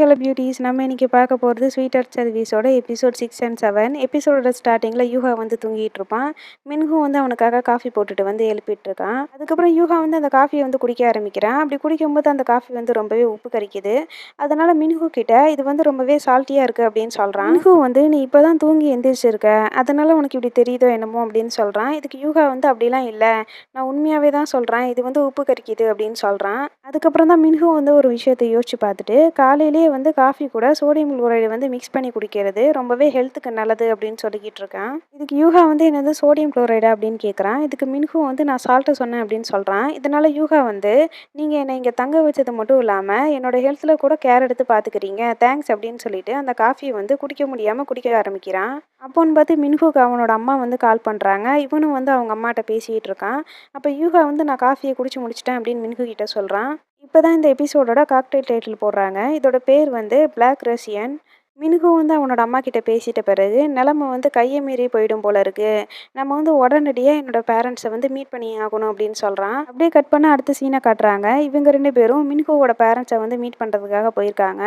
Hello beauties நம்ம இன்றைக்கி பார்க்க போகிறது ஸ்வீட் அட் சர்வீஸோட எபிசோட் சிக்ஸ் அண்ட் செவன் எபிசோடோட ஸ்டார்டிங்கில் யூகா வந்து தூங்கிட்டு இருப்பான். மின்ஹு வந்து அவனுக்காக காஃபி போட்டுட்டு வந்து எழுப்பிட்டு இருக்கான். அதுக்கப்புறம் யூகா வந்து அந்த காஃபியை வந்து குடிக்க ஆரம்பிக்கிறான். அப்படி குடிக்கும்போது அந்த காஃபி வந்து ரொம்பவே உப்பு கரிக்குது. அதனால் மின்ஹு கிட்ட இது வந்து ரொம்பவே சால்ட்டியாக இருக்குது அப்படின்னு சொல்கிறான் மின்ஹு வந்து நீ இப்போ தான் தூங்கி எந்திரிச்சிருக்க. அதனால் உனக்கு இப்படி தெரியுதோ என்னமோ அப்படின்னு சொல்கிறான் இதுக்கு யூகா வந்து அப்படிலாம் இல்லை. நான் உண்மையாகவே தான் சொல்கிறேன் இது வந்து உப்பு கரிக்குது அப்படின்னு சொல்கிறான் அதுக்கப்புறம் தான் மின்ஹு வந்து ஒரு விஷயத்தை யோசிச்சு பார்த்துட்டு காலையிலேயே வந்து காஃபி கூட சோடியம் குளோரைடு வந்து மிக்ஸ் பண்ணி குடிக்கிறது ரொம்பவே ஹெல்த்துக்கு நல்லது அப்படின்னு சொல்லிக்கிட்டு இருக்கான். இதுக்கு யூகா வந்து என்னது சோடியம் குளோரைடு அப்படின்னு கேட்குறான் இதுக்கு மின்ஹு வந்து நான் சால்ட்டை சொன்னேன் அப்படின்னு சொல்கிறான் இதனால் யூகா வந்து நீங்கள் என்னை இங்கே தங்க வச்சது மட்டும் இல்லாமல் என்னோட ஹெல்த்தில் கூட கேர் எடுத்து பார்த்துக்கிறீங்க தேங்க்ஸ் அப்படின்னு சொல்லிட்டு அந்த காஃபியை வந்து குடிக்க முடியாமல் குடிக்க ஆரம்பிக்கிறான். அப்போன்னு பார்த்து மின்ஹுக்கு அவனோட அம்மா வந்து கால் பண்ணுறாங்க இவனும் வந்து அவங்க அம்மாட்ட பேசிகிட்டு இருக்கான். அப்போ யூகா வந்து நான் காஃபியை குடிச்சு முடிச்சிட்டேன் அப்படின்னு மின்ஹு கிட்ட சொல்கிறான் இப்போ தான் இந்த எபிசோடோட காக்டெயில் டைட்டில் போடுறாங்க. இதோட பேர் வந்து பிளாக் ரஷியன் மினுகு வந்து அவனோட அம்மா கிட்ட பேசிட்ட பிறகு நிலமை வந்து கையை மீறி போயிடும் போல இருக்கு. நம்ம வந்து உடனடியாக என்னோட பேரண்ட்ஸை வந்து மீட் பண்ணி ஆகணும் அப்படின்னு சொல்கிறான் அப்படியே கட் பண்ண அடுத்த சீனை காட்டுறாங்க. இவங்க ரெண்டு பேரும் மின்ஹுவோட பேரண்ட்ஸை வந்து மீட் பண்ணுறதுக்காக போயிருக்காங்க.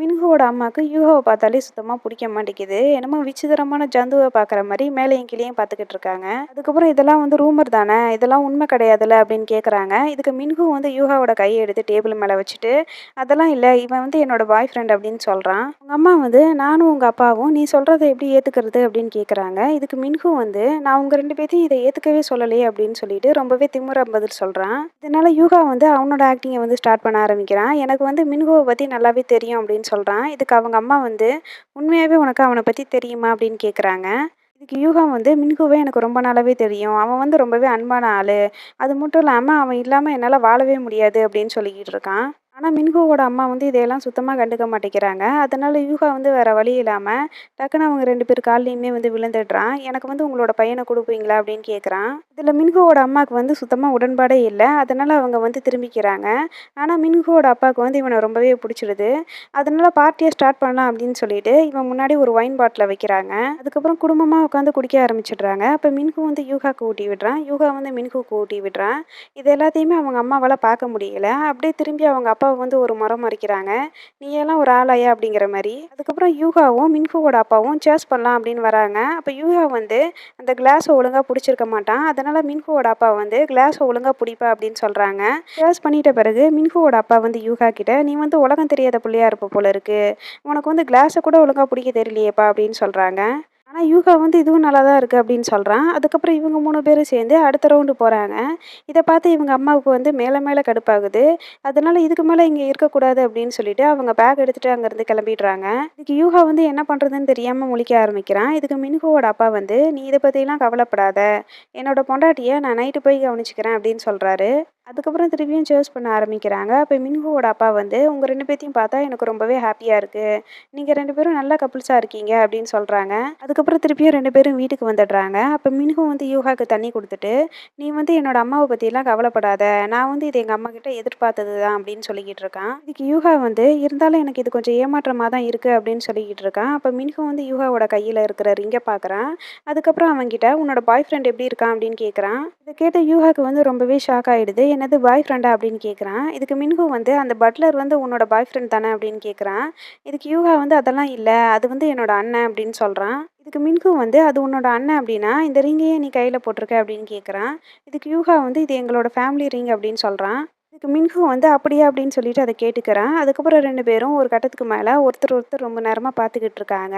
மினுகுவோட அம்மாவுக்கு யூகாவை பார்த்தாலே சுத்தமாக பிடிக்க மாட்டேங்குது. என்னமோ விசித்திரமான ஜந்துவை பார்க்குற மாதிரி மேலேயும் கீழேயும் பார்த்துக்கிட்டு இருக்காங்க. அதுக்கப்புறம் இதெல்லாம் வந்து ரூமர் தானே? இதெல்லாம் உண்மை கிடையாதுல்ல அப்படின்னு கேட்குறாங்க இதுக்கு மின்ஹு வந்து யூஹாவோட கையை எடுத்து டேபிள் மேலே வச்சுட்டு அதெல்லாம் இல்லை இவன் வந்து என்னோட பாய் ஃப்ரெண்ட் அப்படின்னு சொல்கிறான் உங்கள் அம்மா வந்து நானும் உங்கள் அப்பாவும் நீ சொல்கிறத எப்படி ஏற்றுக்கிறது அப்படின்னு கேட்குறாங்க இதுக்கு மின்ஹு வந்து நான் உங்கள் ரெண்டு பேர்த்தையும் இதை ஏற்றுக்கவே சொல்லலையே அப்படின்னு சொல்லிட்டு ரொம்பவே திமுற பதில் சொல்கிறான் இதனால் யூகா வந்து அவனோட ஆக்டிங்கை வந்து ஸ்டார்ட் பண்ண ஆரம்பிக்கிறான். எனக்கு வந்து மின்ஹுவை பற்றி நல்லாவே தெரியும் அப்படின்னு சொல்கிறான் இதுக்கு அவங்க அம்மா வந்து உண்மையாகவே உனக்கு அவனை பற்றி தெரியுமா? அப்படின்னு கேட்குறாங்க இதுக்கு யூகா வந்து மின்குவே எனக்கு ரொம்ப நாளாவே தெரியும். அவன் வந்து ரொம்பவே அன்பான ஆள். அது மட்டும் இல்லாமல் அவன் இல்லாமல் என்னால் வாழவே முடியாது அப்படின்னு சொல்லிக்கிட்டு இருக்கான். ஆனால் மின்ஹுவோட அம்மா வந்து இதையெல்லாம் சுத்தமாக கண்டுக்க மாட்டேங்கிறாங்க. அதனால் யூகா வந்து வேறு வழி இல்லாமல் டக்குன்னு அவங்க ரெண்டு பேர் கால்லையுமே வந்து விழுந்துடுறான். எனக்கு வந்து உங்களோட பையனை கொடுப்பீங்களா அப்படின்னு கேட்குறான் இதில் மின்ஹுவோட அம்மாவுக்கு வந்து சுத்தமாக உடன்பாடே இல்லை. அதனால் அவங்க வந்து திரும்பிக்கிறாங்க. ஆனால் மின்ஹுவோட அப்பாவுக்கு வந்து இவனை ரொம்பவே பிடிச்சிடுது அதனால பார்ட்டியை ஸ்டார்ட் பண்ணலாம் அப்படின்னு சொல்லிட்டு இவன் முன்னாடி ஒரு ஒயின் பாட்டில் வைக்கிறாங்க. அதுக்கப்புறம் குடும்பமாக உட்காந்து குடிக்க ஆரம்பிச்சிடுறாங்க. அப்போ மின்ஹு வந்து யூகாவுக்கு ஊட்டி விடுறான். யூகா வந்து மின்ஹுக்கு ஊட்டி விடுறான். இது எல்லாத்தையுமே அவங்க அம்மாவால் பார்க்க முடியல. அப்படியே திரும்பி அவங்க அப்பாவை வந்து ஒரு மரம் மறைக்கிறாங்க. நீ எல்லாம் ஒரு ஆளாயா? அப்படிங்கிற மாதிரி. அதுக்கப்புறம் யூகாவும் மின்ஹுவோட அப்பாவும் சேஸ் பண்ணலாம் அப்படின்னு வராங்க. அப்போ யூகா வந்து அந்த கிளாஸை ஒழுங்காக பிடிச்சிருக்க மாட்டான். அதனால் மின்ஹுவோட அப்பா வந்து கிளாஸை ஒழுங்காக பிடிப்பா அப்படின்னு சொல்கிறாங்க சேஸ் பண்ணிட்ட பிறகு மின்ஹுவோட அப்பா வந்து யூகா கிட்ட நீ வந்து உலகம் தெரியாத பிள்ளையா இருப்ப போல இருக்கு. உனக்கு வந்து கிளாஸை கூட ஒழுங்காக பிடிக்க தெரியலையேப்பா? அப்படின்னு சொல்கிறாங்க ஆனால் யூகா வந்து இதுவும் நல்லா தான் இருக்குது அப்படின்னு சொல்கிறான் அதுக்கப்புறம் இவங்க மூணு பேரும் சேர்ந்து அடுத்த ரவுண்டு போகிறாங்க இதை பார்த்து இவங்க அம்மாவுக்கு வந்து மேலே மேலே கடுப்பாகுது. அதனால் இதுக்கு மேலே இங்கே இருக்கக்கூடாது அப்படின்னு சொல்லிட்டு அவங்க பேக் எடுத்துகிட்டு அங்கேருந்து கிளம்பிடுறாங்க. இதுக்கு யூகா வந்து என்ன பண்ணுறதுன்னு தெரியாமல் முழிக்க ஆரம்பிக்கிறான். இதுக்கு மின்ஹுவோட அப்பா வந்து நீ இதை பற்றிலாம் கவலைப்படாத. என்னோட பொண்டாட்டியை நான் நைட்டு போய் கவனிச்சுக்கிறேன் அப்படின்னு சொல்கிறாரு அதுக்கப்புறம் திருப்பியும் சேர்ஸ் பண்ண ஆரம்பிக்கிறாங்க. அப்போ மின்ஹுவோட அப்பா வந்து உங்கள் ரெண்டு பேர்த்தையும் பார்த்தா எனக்கு ரொம்பவே ஹாப்பியாக இருக்குது நீங்கள் ரெண்டு பேரும் நல்ல கப்புள்ஸாக இருக்கீங்க அப்படின்னு சொல்கிறாங்க அதுக்கப்புறம் திருப்பியும் ரெண்டு பேரும் வீட்டுக்கு வந்துடுறாங்க. அப்போ மின்ஹு வந்து யூகாக்கு தண்ணி கொடுத்துட்டு நீ வந்து என்னோட அம்மாவை பற்றியெல்லாம் கவலைப்படாத. நான் வந்து இது எங்கள் அம்மா கிட்ட எதிர்பார்த்தது தான் அப்படின்னு சொல்லிக்கிட்டு இருக்கான். இதுக்கு யூகா வந்து இருந்தாலும் எனக்கு இது கொஞ்சம் ஏமாற்றமாக தான் இருக்குது அப்படின்னு சொல்லிக்கிட்டு இருக்கான். அப்போ மின்ஹு வந்து யூகாவோட கையில் இருக்கிற ரிங்கை பார்க்குறான் அதுக்கப்புறம் அவன்கிட்ட உன்னோட பாய் ஃப்ரெண்ட் எப்படி இருக்கான்? அப்படின்னு கேட்குறான் இதை கேட்ட யூகாக்கு வந்து ரொம்பவே ஷாக் ஆகிடுது என்னது பாய் ஃப்ரெண்டா அப்படின்னு கேட்குறான் இதுக்கு மின்ஹூ வந்து அந்த பட்லர் வந்து உன்னோட பாய் ஃப்ரெண்ட் தானே அப்படின்னு கேட்குறான் இதுக்கு யூகா வந்து அதெல்லாம் இல்லை அது வந்து என்னோட அண்ணன் அப்படின்னு சொல்கிறான் இதுக்கு மின்ஹு வந்து அது உன்னோட அண்ணன் அப்படின்னா இந்த ரிங்கையே நீ கையில் போட்டிருக்க அப்படின்னு கேட்குறான் இதுக்கு யூகா வந்து இது எங்களோட ஃபேமிலி ரிங் அப்படின்னு சொல்கிறான் இதுக்கு மின்ஹு வந்து அப்படியா அப்படின்னு சொல்லிட்டு அதை கேட்டுக்கிறான். அதுக்கப்புறம் ரெண்டு பேரும் ஒரு கட்டத்துக்கு மேலே ஒருத்தர் ஒருத்தர் ரொம்ப நேரமாக பார்த்துக்கிட்டு இருக்காங்க.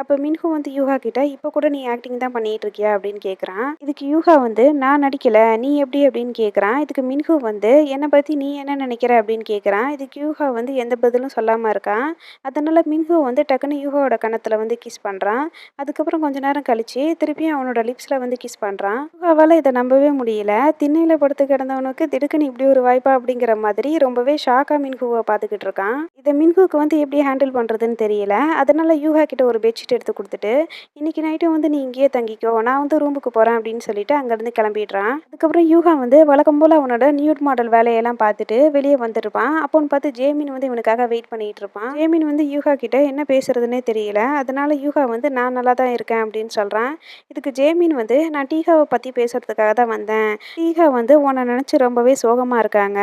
அப்போ மின்ஹு வந்து யூகா கிட்ட இப்போ கூட நீ ஆக்டிங் தான் பண்ணிட்டு இருக்கியா? அப்படின்னு கேட்குறான் இதுக்கு யூகா வந்து நான் நடிக்கல நீ எப்படி? அப்படின்னு கேட்குறான் இதுக்கு மின்ஹு வந்து என்னை பற்றி நீ என்ன நினைக்கிற? அப்படின்னு கேட்குறான் இதுக்கு யூகா வந்து எந்த பதிலும் சொல்லாமல் இருக்கான். அதனால மின்ஹூ வந்து டக்குன்னு யூகாவோட கணத்தில் வந்து கிஸ் பண்ணுறான் அதுக்கப்புறம் கொஞ்ச நேரம் கழிச்சு திருப்பியும் அவனோட லிப்ஸில் வந்து கிஸ் பண்ணுறான் யூகாவால் இதை நம்பவே முடியல. திண்ணையில் படுத்து கிடந்தவனுக்கு திடுக்குன்னு இப்படி ஒரு வாய்ப்பா அப்படிங்கிற மாதிரி ரொம்பவே ஷாக்காக மின்ஹுவை பார்த்துக்கிட்டு இருக்கான். இதை மின்ஹுக்கு வந்து எப்படி ஹேண்டில் பண்ணுறதுன்னு தெரியல. அதனால் யூகா கிட்ட ஒரு பெட்ஷீட் எடுத்து கொடுத்துட்டு இன்னைக்கு நைட்டும் வந்து நீ இங்கேயே தங்கிக்கோ. நான் வந்து ரூமுக்கு போகிறேன் அப்படின்னு சொல்லிட்டு அங்கேருந்து கிளம்பிடுறான். அதுக்கப்புறம் யூகா வந்து வழக்கம் போல் அவனோட நியூட் மாடல் வேலையெல்லாம் பார்த்துட்டு வெளியே வந்துருப்பான் அப்போன்னு பார்த்து ஜேமின் வந்து இவனுக்காக வெயிட் பண்ணிட்டு இருப்பான். ஜேமின் வந்து யூகா கிட்ட என்ன பேசுறதுன்னே தெரியல. அதனால யூகா வந்து நான் நல்லா தான் இருக்கேன் அப்படின்னு சொல்கிறான் இதுக்கு ஜேமின் வந்து நான் டீகாவை பற்றி பேசுறதுக்காக தான் வந்தேன். டீகா வந்து உன்னை நினச்சி ரொம்பவே சோகமாக இருக்காங்க.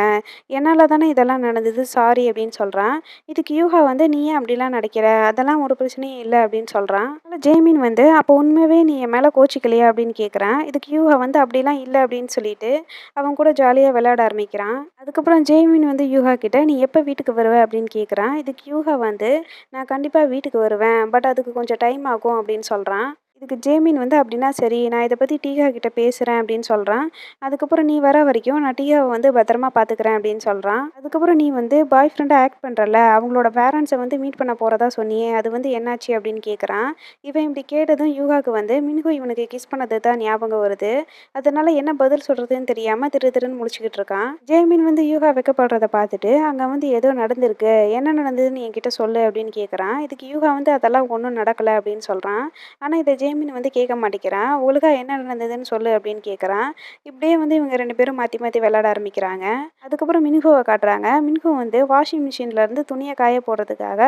என்னால் தானே இதெல்லாம் நடந்தது சாரி அப்படின்னு சொல்கிறான் இதுக்கு யூகா வந்து நீ ஏன் அப்படிலாம் நடக்கிற? அதெல்லாம் ஒரு பிரச்சனையும் இல்லை அப்படின்னு சொல்கிறான் ஜெய்மின் வந்து அப்போ உண்மையாகவே நீ என் மேலே கோச்சிக்கலையா? அப்படின்னு கேட்குறான் இதுக்கு யூகா வந்து அப்படிலாம் இல்லை அப்படின்னு சொல்லிட்டு அவன் கூட ஜாலியாக விளையாட ஆரம்பிக்கிறான். அதுக்கப்புறம் ஜெய்மின் வந்து யூகா கிட்ட நீ எப்போ வீட்டுக்கு வருவ? அப்படின்னு கேட்குறான் இதுக்கு யூகா வந்து நான் கண்டிப்பாக வீட்டுக்கு வருவேன். பட் அதுக்கு கொஞ்சம் டைம் ஆகும் அப்படின்னு சொல்கிறான் இதுக்கு ஜேமின் வந்து அப்படின்னா சரி நான் இதை பற்றி டீகா கிட்டே பேசுகிறேன் அப்படின்னு சொல்கிறான் அதுக்கப்புறம் நீ வர வரைக்கும் நான் டீகாவை வந்து பத்திரமா பார்த்துக்கிறேன் அப்படின்னு சொல்கிறான் அதுக்கப்புறம் நீ வந்து பாய் ஃப்ரெண்டாக ஆக்ட் பண்ணுறல அவங்களோட பேரண்ட்ஸை வந்து மீட் பண்ண போகிறதா சொன்னியே அது வந்து என்னாச்சு அப்படின்னு கேட்குறான் இவன் இப்படி கேட்டதும் யூகாவுக்கு வந்து மின்ஹு இவனுக்கு கிஸ் பண்ணது தான் ஞாபகம் வருது. அதனால் என்ன பதில் சொல்கிறதுன்னு தெரியாமல் திரு திருன்னு முடிச்சுக்கிட்டு இருக்கான். ஜேமின் வந்து யூகா வைக்கப்படுறத பார்த்துட்டு அங்கே வந்து ஏதோ நடந்திருக்கு என்ன நடந்ததுன்னு என்கிட்ட சொல்லு அப்படின்னு கேட்குறான் இதுக்கு யூகா வந்து அதெல்லாம் ஒன்றும் நடக்கலை அப்படின்னு சொல்கிறான் ஆனால் இதை ஜேமின் வந்து கேட்க மாட்டேங்கிறான். ஒழுங்கா என்ன நடந்ததுன்னு சொல்லு அப்படின்னு கேட்குறான். இப்படியே வந்து இவங்க ரெண்டு பேரும் மாற்றி மாற்றி விளையாட ஆரம்பிக்கிறாங்க. அதுக்கப்புறம் மின்ஹுவை காட்டுறாங்க. மின்ஹு வந்து வாஷிங் மிஷின்லேருந்து துணியை காய போடுறதுக்காக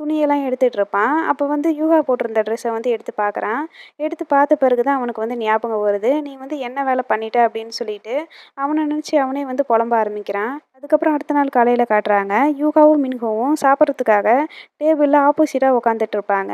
துணியெல்லாம் எடுத்துகிட்டு இருப்பான். அப்போ வந்து யூகா போட்டிருந்த ட்ரெஸ்ஸை வந்து எடுத்து பார்க்குறான் எடுத்து பார்த்த பிறகு தான் அவனுக்கு வந்து ஞாபகம் வருது. நீ வந்து என்ன வேலை பண்ணிட்ட? அப்படின்னு சொல்லிட்டு அவனை நினச்சி அவனே வந்து புலம்ப ஆரம்பிக்கிறான். அதுக்கப்புறம் அடுத்த நாள் காலையில் காட்டுறாங்க. யூகாவும் மின்ஹோவும் சாப்பிட்றதுக்காக டேபிளில் ஆப்போசிட்டாக உட்காந்துட்டு இருப்பாங்க.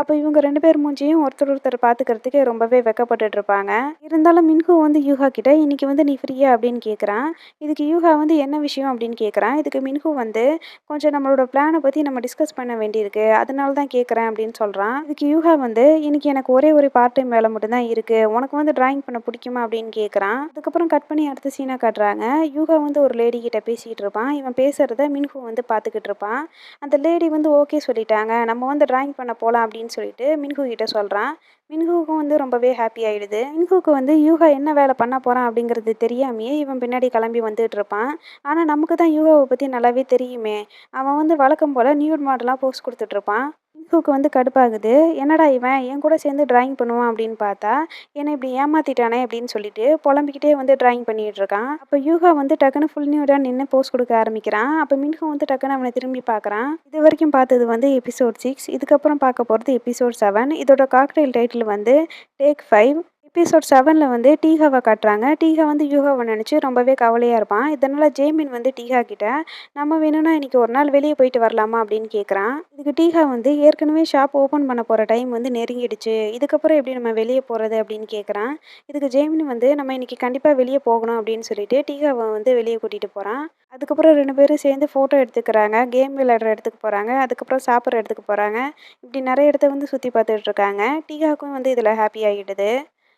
அப்போ இவங்க ரெண்டு பேர் மூஞ்சியும் ஒருத்தர் ஒருத்தர் பார்த்துக்கிறதுக்கே ரொம்பவே வெக்கப்பட்டுட்டு இருப்பாங்க. இருந்தாலும் மின்ஹு வந்து யூகா கிட்ட இன்னைக்கு வந்து நீ ஃப்ரீயா அப்படின்னு கேட்குறான் இதுக்கு யூகா வந்து என்ன விஷயம் அப்படின்னு கேட்குறான் இதுக்கு மின்ஹு வந்து கொஞ்சம் நம்மளோட பிளானை பற்றி நம்ம டிஸ்கஸ் பண்ண வேண்டியிருக்கு. அதனால தான் கேட்குறேன் அப்படின்னு சொல்கிறான் இதுக்கு யூகா வந்து இன்னைக்கு எனக்கு ஒரே ஒரு பார்ட் டைம் வேலை மட்டும்தான் இருக்குது உனக்கு வந்து டிராயிங் பண்ண பிடிக்குமா? அப்படின்னு கேட்குறான் அதுக்கப்புறம் கட் பண்ணி அடுத்த சீனாக காட்டுறாங்க. யூகா வந்து ஒரு லேடி கிட்ட பேசிக்கிட்டு இருப்பான். இவன் பேசுகிறத மின்ஹூ வந்து பார்த்துக்கிட்டு இருப்பான். அந்த லேடி வந்து ஓகே சொல்லிட்டாங்க. நம்ம வந்து டிராயிங் பண்ண போகலாம் அப்படின்னு சொல்லிட்டு மின்ஹு கிட்ட சொல்கிறான் மின்ஹுக்கும் வந்து ரொம்பவே ஹாப்பி ஆகிடுது மின்ஹுக்கு வந்து யூகா என்ன வேலை பண்ண போகிறான் அப்படிங்கிறது தெரியாமையே இவன் பின்னாடி கிளம்பி வந்துகிட்டு இருப்பான். ஆனால் நமக்கு தான் யூகாவை பற்றி நல்லாவே தெரியுமே. அவன் வந்து வழக்கம் போல் நியூட் மாடலாக போஸ்ட் கொடுத்துட்ருப்பான் மின்ஹுக்கு வந்து கடுப்பாகுது. என்னடா இவன்? என் கூட சேர்ந்து ட்ராயிங் பண்ணுவான் அப்படின்னு பார்த்தா என்னை இப்படி ஏமாத்திட்டானே அப்படின்னு சொல்லிட்டு புலம்பிக்கிட்டே வந்து ட்ராயிங் பண்ணிட்டு இருக்கான். அப்போ யூகா வந்து டக்குன்னு ஃபுல் நியூடாக நின்று போஸ் கொடுக்க ஆரம்பிக்கிறான். அப்போ மின்ஹு வந்து டக்குன்னு அவனை திரும்பி பார்க்குறான். இது வரைக்கும் பார்த்தது வந்து எபிசோட் சிக்ஸ் இதுக்கப்புறம் பார்க்க போகிறது எபிசோட் செவன் இதோட காக்டெயில் டைட்டில் வந்து டேக் ஃபைவ் எபிசோட் செவனில் வந்து டீகாவை காட்டுறாங்க. டீகா வந்து யூகாவை நினச்சி ரொம்பவே கவலையாக இருப்பான். இதனால் ஜேமின் வந்து டீகா கிட்ட நம்ம வேணும்னா இன்னைக்கு ஒரு நாள் வெளியே போயிட்டு வரலாமா? அப்படின்னு கேட்குறான் இதுக்கு டீகா வந்து ஏற்கனவே ஷாப் ஓப்பன் பண்ண போகிற டைம் வந்து நெருங்கிடுச்சு. இதுக்கப்புறம் எப்படி நம்ம வெளியே போகிறது அப்படின்னு கேட்குறான் இதுக்கு ஜேமின் வந்து நம்ம இன்னைக்கு கண்டிப்பாக வெளியே போகணும் அப்படின்னு சொல்லிட்டு டீகாவை வந்து வெளியே கூட்டிகிட்டு போகிறான் அதுக்கப்புறம் ரெண்டு பேரும் சேர்ந்து ஃபோட்டோ எடுத்துக்கிறாங்க. கேம் விளையாடுற இடத்துக்கு போகிறாங்க அதுக்கப்புறம் சாப்பிட்ற இடத்துக்கு போகிறாங்க இப்படி நிறைய இடத்த வந்து சுற்றி பார்த்துட்டு இருக்காங்க. டீகாவுக்கும் வந்து இதில் ஹாப்பி ஆகிடுது.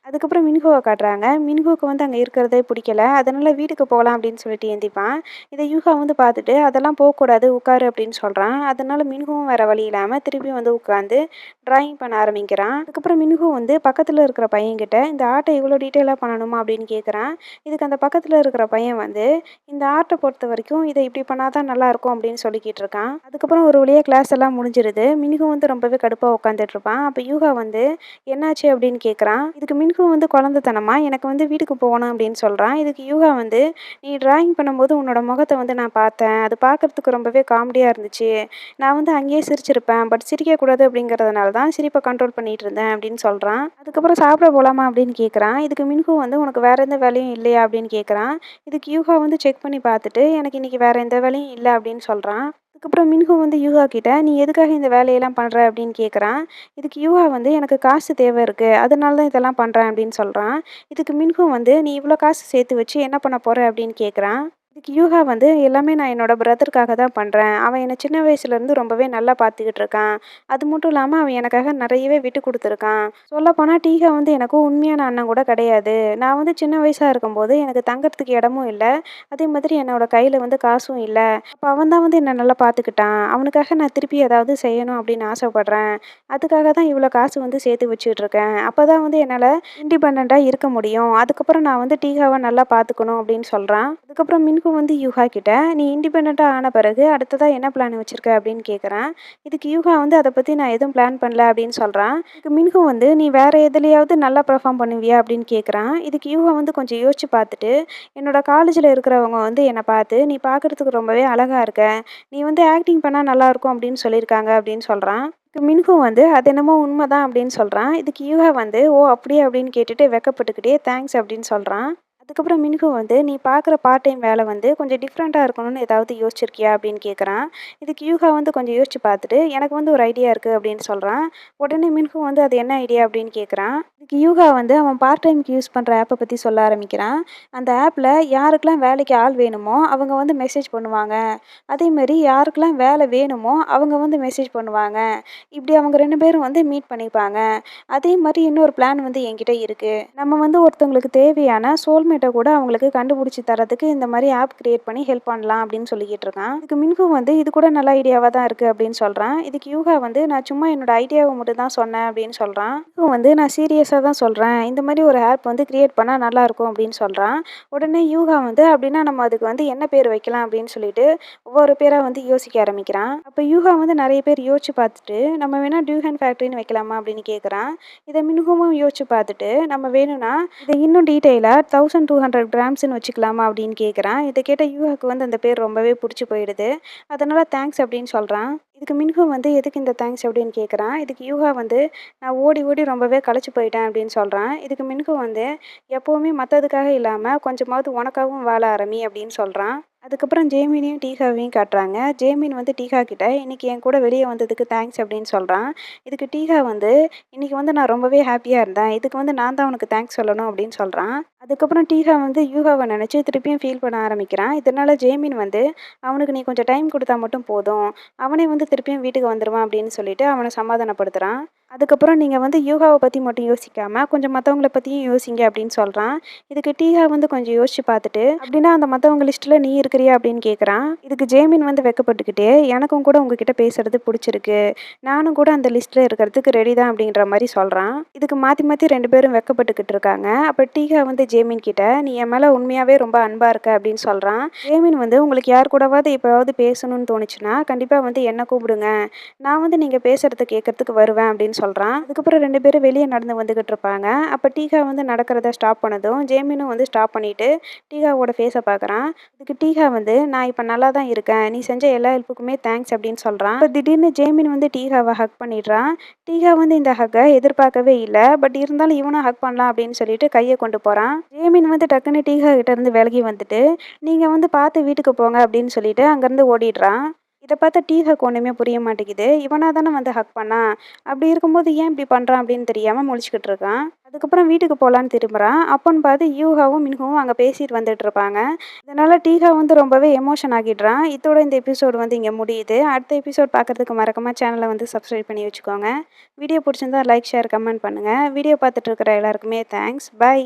அதுக்கப்புறம் மின்ஹோவை காட்டுறாங்க. மின்ஹோவுக்கு வந்து அங்கே இருக்கிறதே பிடிக்கல. அதனால் வீட்டுக்கு போகலாம் அப்படின்னு சொல்லிட்டு ஏந்திப்பான். இதை யூகா வந்து பார்த்துட்டு அதெல்லாம் போகக்கூடாது உட்காரு அப்படின்னு சொல்கிறான் அதனால் மின்ஹுவும் வேறு வழி இல்லாமல் திருப்பி வந்து உட்காந்து ட்ராயிங் பண்ண ஆரம்பிக்கிறான். அதுக்கப்புறம் மின்ஹு வந்து பக்கத்தில் இருக்கிற பையன்கிட்ட இந்த ஆர்ட்டை இவ்வளோ டீட்டெயிலாக பண்ணணுமா? அப்படின்னு கேட்குறான் இதுக்கு அந்த பக்கத்தில் இருக்கிற பையன் வந்து இந்த ஆர்ட்டை பொறுத்த வரைக்கும் இதை இப்படி பண்ணால் தான் நல்லாயிருக்கும் அப்படின்னு சொல்லிக்கிட்டு இருக்கான். அதுக்கப்புறம் ஒரு வழியாக கிளாஸ் எல்லாம் முடிஞ்சிருது. மின்ஹு வந்து ரொம்பவே கடுப்பாக உட்காந்துட்டு இருப்பான். அப்போ யூகா வந்து என்னாச்சு? அப்படின்னு கேட்குறான் இதுக்கு மின்ஹு வந்து குழந்தைத்தனமா? எனக்கு வந்து வீட்டுக்கு போகணும் அப்படின்னு சொல்கிறான் இதுக்கு யூகா வந்து நீ டிராயிங் பண்ணும்போது உன்னோட முகத்தை வந்து நான் பார்த்தேன். அது பார்க்குறதுக்கு ரொம்பவே காமெடியாக இருந்துச்சு. நான் வந்து அங்கேயே சிரிச்சிருப்பேன். பட் சிரிக்கக்கூடாது அப்படிங்கிறதுனால தான் சிரிப்பை கண்ட்ரோல் பண்ணிகிட்டு இருந்தேன் அப்படின்னு சொல்கிறான் அதுக்கப்புறம் சாப்பிட போகலாமா அப்படின்னு கேட்குறான் இதுக்கு மின்ஹு வந்து உனக்கு வேறு எந்த வேலையும் இல்லையா? அப்படின்னு கேட்குறான் இதுக்கு யூகா வந்து செக் பண்ணி பார்த்துட்டு எனக்கு இன்றைக்கி வேறு எந்த வேலையும் இல்லை அப்படின்னு சொல்கிறான் அதுக்கப்புறம் மின்ஹு வந்து யூகா கிட்ட நீ எதுக்காக இந்த வேலையெல்லாம் பண்ணுற அப்படின்னு கேட்குறான் இதுக்கு யூகா வந்து எனக்கு காசு தேவை இருக்குது அதனால தான் இதெல்லாம் பண்ணுறேன் அப்படின்னு சொல்கிறான் இதுக்கு மின்ஹு வந்து நீ இவ்வளோ காசு சேர்த்து வச்சு என்ன பண்ண போகிற அப்படின்னு கேட்குறான் இதுக்கு யூகா வந்து எல்லாமே நான் என்னோடய பிரதருக்காக தான் பண்ணுறேன் அவன் என்னை சின்ன வயசுலேருந்து ரொம்பவே நல்லா பார்த்துக்கிட்டு இருக்கான். அது மட்டும் இல்லாமல் அவன் எனக்காக நிறையவே விட்டு கொடுத்துருக்கான். சொல்லப்போனால் டீகா வந்து எனக்கு உண்மையான அண்ணன் கூட கிடையாது. நான் வந்து சின்ன வயசாக இருக்கும்போது எனக்கு தங்கறதுக்கு இடமும் இல்லை. அதே மாதிரி என்னோடய கையில் வந்து காசும் இல்லை. அப்போ அவன் தான் வந்து என்னை நல்லா பார்த்துக்கிட்டான் அவனுக்காக நான் திருப்பி ஏதாவது செய்யணும் அப்படின்னு ஆசைப்பட்றேன். அதுக்காக தான் இவ்வளோ காசு வந்து சேர்த்து வச்சுட்டு இருக்கேன். அப்போ தான் வந்து என்னால் இண்டிபெண்ட்டாக இருக்க முடியும். அதுக்கப்புறம் நான் வந்து டீகாவை நல்லா பார்த்துக்கணும் அப்படின்னு சொல்கிறான் அதுக்கப்புறம் இப்போ வந்து யூகா கிட்ட. நீ இண்டிபெண்ட்டாக ஆன பிறகு அடுத்ததாக என்ன பிளான் வச்சுருக்க அப்படின்னு கேட்குறான் இதுக்கு யூகா வந்து அதை பற்றி நான் எதுவும் பிளான் பண்ணல அப்படின்னு சொல்கிறான் இதுக்கு மின்ஹு வந்து நீ வேறு எதுலையாவது நல்லா பெர்ஃபார்ம் பண்ணுவியா? அப்படின்னு கேட்குறான் இதுக்கு யூகா வந்து கொஞ்சம் யோசிச்சு பார்த்துட்டு என்னோட காலேஜில் இருக்கிறவங்க வந்து என்னை பார்த்து நீ பார்க்குறதுக்கு ரொம்பவே அழகாக இருக்க. நீ வந்து ஆக்டிங் பண்ணால் நல்லாயிருக்கும் அப்படின்னு சொல்லியிருக்காங்க அப்படின்னு சொல்கிறான் இதுக்கு மின்ஹு வந்து அது என்னமோ உண்மை தான் அப்படின்னு சொல்கிறான் இதுக்கு யூகா வந்து ஓ அப்படியே? அப்படின்னு கேட்டுட்டு வெக்கப்பட்டுக்கிட்டே தேங்க்ஸ் அப்படின்னு சொல்கிறான் அதுக்கப்புறம் மின்ஹு வந்து நீ பார்க்குற பார்ட் டைம் வேலை வந்து கொஞ்சம் டிஃப்ரெண்ட்டாக இருக்கணும்னு ஏதாவது யோசிச்சிருக்கியா? அப்படின்னு கேட்குறான் இதுக்கு யூகா வந்து கொஞ்சம் யோசிச்சு பார்த்துட்டு எனக்கு வந்து ஒரு ஐடியா இருக்குது அப்படின்னு சொல்கிறான் உடனே மின்ஹு வந்து அது என்ன ஐடியா அப்படின்னு கேட்குறான் இதுக்கு யூகா வந்து அவன் பார்ட் டைம்க்கு யூஸ் பண்ணுற ஆப்பை பற்றி சொல்ல ஆரம்பிக்கிறான். அந்த ஆப்பில் யாருக்கெல்லாம் வேலைக்கு ஆள் வேணுமோ அவங்க வந்து மெசேஜ் பண்ணுவாங்க. அதேமாரி யாருக்கெல்லாம் வேலை வேணுமோ அவங்க வந்து மெசேஜ் பண்ணுவாங்க. இப்படி அவங்க ரெண்டு பேரும் வந்து மீட் பண்ணிப்பாங்க. அதே மாதிரி இன்னொரு பிளான் வந்து என்கிட்ட இருக்குது நம்ம வந்து ஒருத்தவங்களுக்கு தேவையான சோல்மேட்டை கூட அவங்களுக்கு கண்டுபிடிச்சி தரதுக்கு இந்த மாதிரி ஆப் கிரியேட் பண்ணி ஹெல்ப் பண்ணலாம் அப்படின்னு சொல்லிக்கிட்டு இருக்கான். இதுக்கு மின்ஹு வந்து இது கூட நல்ல ஐடியாவாக தான் இருக்குது அப்படின்னு சொல்கிறான் இதுக்கு யூகா வந்து நான் சும்மா என்னோட ஐடியாவை மட்டும் தான் சொன்னேன் அப்படின்னு சொல்கிறான் வந்து நான் சீரியஸாக தான் சொல்கிறேன் இந்த மாதிரி ஒரு ஆப் வந்து கிரியேட் பண்ணால் நல்லாயிருக்கும் அப்படின்னு சொல்கிறான் உடனே யூகா வந்து அப்படின்னா நம்ம அதுக்கு வந்து என்ன பேர் வைக்கலாம் அப்படின்னு சொல்லிட்டு ஒவ்வொரு பேராக வந்து யோசிக்க ஆரம்பிக்கிறான். அப்போ யூகா வந்து நிறைய பேர் யோசிச்சு பார்த்துட்டு நம்ம வேணால் டியூஹன் ஃபேக்ட்ரின்னு வைக்கலாமா அப்படின்னு கேட்குறான் இதை மின்ஹுமும் யோசிச்சு பார்த்துட்டு நம்ம வேணும்னா இதை இன்னும் டீட்டெயிலாக தௌசண்ட் டூ ஹண்ட்ரட் கிராம்ஸ்னு வச்சுக்கலாமா அப்படின்னு கேட்குறான் இதை கேட்ட யூஹாக்கு வந்து அந்த பேர் ரொம்பவே பிடிச்சி போயிடுது. அதனால் தேங்க்ஸ் அப்படின்னு சொல்கிறான் இதுக்கு மின்ஹு வந்து எதுக்கு இந்த தேங்க்ஸ் அப்படின்னு கேட்குறான் இதுக்கு யூஹா வந்து நான் ஓடி ஓடி ரொம்பவே களைச்சி போயிட்டேன் அப்படின்னு சொல்கிறான் இதுக்கு மின்ஹு வந்து எப்போவுமே மற்றதுக்காக இல்லாமல் கொஞ்சமாவது உனக்காகவும் வாழ ஆரம்பி அப்படின்னு சொல்கிறான் அதுக்கப்புறம் ஜேமினையும் டீகாவையும் காட்டுறாங்க. ஜேமின் வந்து டீகா கிட்ட இன்றைக்கி என் கூட வெளியே வந்ததுக்கு தேங்க்ஸ் அப்படின்னு சொல்கிறான் இதுக்கு டீகா வந்து இன்றைக்கி வந்து நான் ரொம்பவே ஹாப்பியாக இருந்தேன். இதுக்கு வந்து நான் தான் உனக்கு தேங்க்ஸ் சொல்லணும் அப்படின்னு சொல்கிறான் அதுக்கப்புறம் டீகா வந்து யூகாவை நினச்சி திருப்பியும் ஃபீல் பண்ண ஆரம்பிக்கிறான். இதனால் ஜேமின் வந்து அவனுக்கு நீ கொஞ்சம் டைம் கொடுத்தா மட்டும் போதும். அவனே வந்து திருப்பியும் வீட்டுக்கு வந்துடுவான் அப்படின்னு சொல்லிட்டு அவனை சமாதானப்படுத்துகிறான் அதுக்கப்புறம் நீங்கள் வந்து யூகாவை பற்றி மட்டும் யோசிக்காமல் கொஞ்சம் மற்றவங்கள பற்றியும் யோசிங்க அப்படின்னு சொல்கிறான் இதுக்கு டீகா வந்து கொஞ்சம் யோசிச்சு பார்த்துட்டு அப்படின்னா அந்த மற்றவங்க லிஸ்ட்டில் நீ இருக்கிறியா? அப்படின்னு கேட்குறான் இதுக்கு ஜேமின் வந்து வெக்கப்பட்டுக்கிட்டே எனக்கும் கூட உங்ககிட்ட பேசுறது பிடிச்சிருக்கு. நானும் கூட அந்த லிஸ்ட்டில் இருக்கிறதுக்கு ரெடி தான் அப்படின்ற மாதிரி சொல்கிறான் இதுக்கு மாற்றி மாற்றி ரெண்டு பேரும் வெக்கப்பட்டுக்கிட்டு இருக்காங்க. அப்போ டீகா வந்து ஜேமின் கிட்ட நீ என் மேலே உண்மையாகவே ரொம்ப அன்பாக இருக்க அப்படின்னு சொல்கிறான் ஜேமின் வந்து உங்களுக்கு யார் கூடவாவது எப்போவாவது பேசணும்னு தோணுச்சுன்னா கண்டிப்பாக வந்து என்ன கூப்பிடுங்க. நான் வந்து நீங்கள் பேசுகிறத கேட்கறதுக்கு வருவேன் அப்படின்னு சொல்கிறான் அதுக்கப்புறம் ரெண்டு பேரும் வெளியே நடந்து வந்துக்கிட்டு இருப்பாங்க. அப்போ டீகா வந்து நடக்கிறத ஸ்டாப் பண்ணதும் ஜேமினும் வந்து ஸ்டாப் பண்ணிவிட்டு டீகாவோட ஃபேஸை பார்க்குறான் இதுக்கு டீகா வந்து நான் இப்போ நல்லா தான் இருக்கேன். நீ செஞ்ச எல்லா ஹெல்ப்புக்குமே தேங்க்ஸ் அப்படின்னு சொல்கிறான் இப்போ திடீர்னு ஜேமின் வந்து டீகாவை ஹக் பண்ணிடுறான். டீகா வந்து இந்த ஹக்கை எதிர்பார்க்கவே இல்லை. பட் இருந்தாலும் இவனும் ஹக் பண்ணலாம் அப்படின்னு சொல்லிட்டு கையை கொண்டு போகிறான் ஜேமின் வந்து டக்குன்னு டீகா கிட்ட இருந்து விலகி வந்துட்டு நீங்கள் வந்து பார்த்து வீட்டுக்கு போங்க அப்படின்னு சொல்லிட்டு அங்கேருந்து ஓடிடுறான். இதை பார்த்தா டீஹாக்கு ஒன்றுமே புரிய மாட்டேங்குது. இவனாக தானே வந்து ஹக் பண்ணான் அப்படி இருக்கும்போது ஏன் இப்படி பண்ணுறான் அப்படின்னு தெரியாமல் முழிச்சுக்கிட்டு இருக்கான். அதுக்கப்புறம் வீட்டுக்கு போகலான்னு திரும்புகிறான் அப்போன்னு பார்த்து யூகாவும் மின்ஹுவும் அங்கே பேசிட்டு வந்துட்டு இருப்பாங்க. இதனால் டீஹா வந்து ரொம்பவே எமோஷன் ஆகிடுறான் இதோட இந்த எபிசோடு வந்து இங்கே முடியுது. அடுத்த எபிசோட் பார்க்குறதுக்கு மறக்காமல் சேனலை வந்து சப்ஸ்கிரைப் பண்ணி வச்சுக்கோங்க. வீடியோ பிடிச்சிருந்தா லைக் ஷேர் கமெண்ட் பண்ணுங்கள் வீடியோ பார்த்துட்டு இருக்கிற எல்லாருக்குமே தேங்க்ஸ் பை